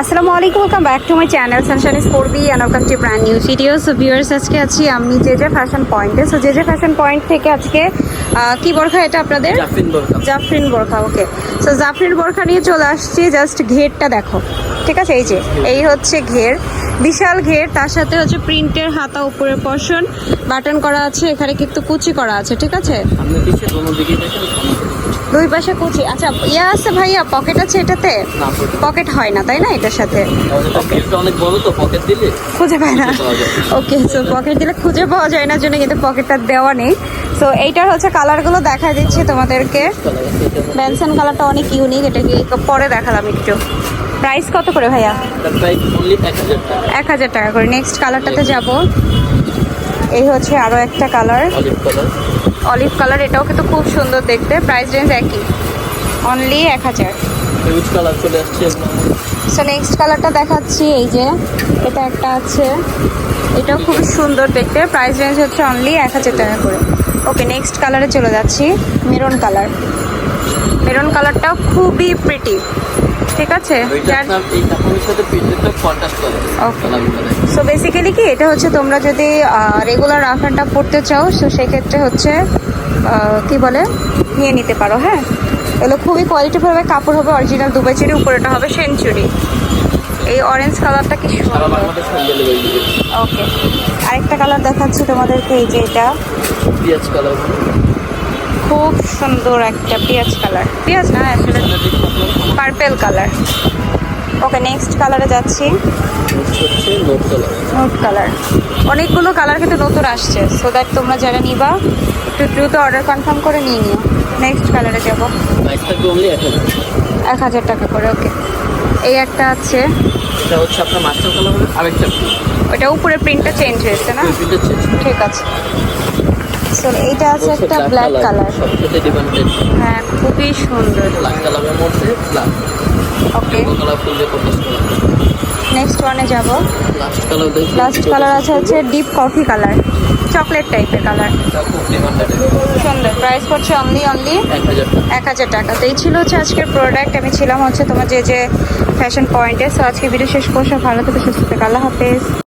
আসসালামু আলাইকুম welcome back to my channel sunshine is four B and welcome to brand new video so viewers আজকে আছি আমি যে যে ফ্যাশন পয়েন্টে সো যে যে ফ্যাশন পয়েন্ট থেকে আজকে কি বোরখা এটা আপনাদের? জাফরিন বোরখা। ওকে সো জাফরিন বোরখা নিয়ে চলে আসছি জাস্ট ঘেরটা দেখো ঠিক আছে? এই যে এই হচ্ছে ঘের বিশাল ঘের তার সাথে হচ্ছে প্রিন্টের হাতা উপরের পশন বাটন করা আছে এখানে কিন্তু কুচি করা আছে ঠিক আছে? দুই পাশে কুচি আচ্ছা ইয়া আছে ভাইয়া পকেট আছে এটাতে? পকেট হয় না তাই না এটার সাথে। খুঁজে পায় না। ওকে সো পকেট দিলে খুঁজে পাওয়া যায় না জন্য কিন্তু পকেটটা দেওয়া নেই। সো এইটার হচ্ছে কালারগুলো দেখা দিচ্ছি তোমাদেরকে। ব্যানসন কালারটা অনেক ইউনিক এটাকে পরে দেখালাম একটু। প্রাইস কত করে ভাইয়া? এক হাজার টাকা। করে। নেক্সট কালারটাতে যাব। এই হচ্ছে আরও একটা কালার অলিভ কালার এটাও কিন্তু খুব সুন্দর দেখতে। প্রাইস রেঞ্জ একই। অনলি এক হাজার। চলে আসছে। এগুলো। সো নেক্সট কালারটা দেখাচ্ছি এই যে এটা একটা আছে। এটাও খুব সুন্দর দেখতে প্রাইস রেঞ্জ হচ্ছে অনলি এক হাজার টাকা করে। ওকে নেক্সট কালারে চলে যাচ্ছি মেরুন কালার মেরুন কালারটাও খুবই প্রিটি ঠিক আছে। সো বেসিক্যালি কি এটা হচ্ছে তোমরা যদি রেগুলার অ্যান্ডটা পড়তে চাও সো সেক্ষেত্রে হচ্ছে কি বলে নিয়ে নিতে পারো হ্যাঁ? এগুলো খুবই কোয়ালিটিফুল হবে কাপড় হবে অরিজিনাল দুবাই চুরি উপরেটা হবে সেঞ্চুরি এই অরেঞ্জ কালারটা কি ওকে আরেকটা কালার দেখাচ্ছি তোমাদেরকে এই যে এটা। পেঁয়াজ কালার খুব সুন্দর একটা পেঁয়াজ কালার পেঁয়াজ না আসলে পার্পেল কালার ওকে নেক্সট কালারে যাচ্ছি। নোট কালার অনেকগুলো কালার কিন্তু নতুন আসছে সো দ্যাট তোমরা যারা নিবা একটু দ্রুত অর্ডার কনফার্ম করে নিয়ে নিও। নেক্সট কালারে যাব। থাকবে অনলি এক হাজার এক হাজার টাকা করে ওকে। এই একটা আছে। এটা হচ্ছে আপনার মাস্টার আরেকটা। ওটা উপরে প্রিন্টটা চেঞ্জ হয়েছে না? ঠিক আছে। সো এইটা আছে একটা ব্ল্যাক কালার সবচেয়ে ডিমান্ডেড হ্যাঁ খুবই সুন্দর। ব্ল্যাক কালারের মধ্যে ব্ল্যাক ওকে কালার ফুল দিয়ে কন্ট্রাস্ট করা নেক্সট ওয়ানে যাব। লাস্ট কালার দেখি। লাস্ট কালার আছে হচ্ছে ডিপ কফি কালার চকলেট টাইপের কালার সুন্দর। প্রাইস পড়ছে অনলি অনলি এক হাজার টাকা। এক হাজার টাকা। তো এই ছিল হচ্ছে আজকের প্রোডাক্ট আমি ছিলাম হচ্ছে তোমার যে যে ফ্যাশন পয়েন্টে সো আজকে ভিডিও শেষ করছ। ভালো থেকে সুস্থ থেকে। আল্লাহ হাফেজ।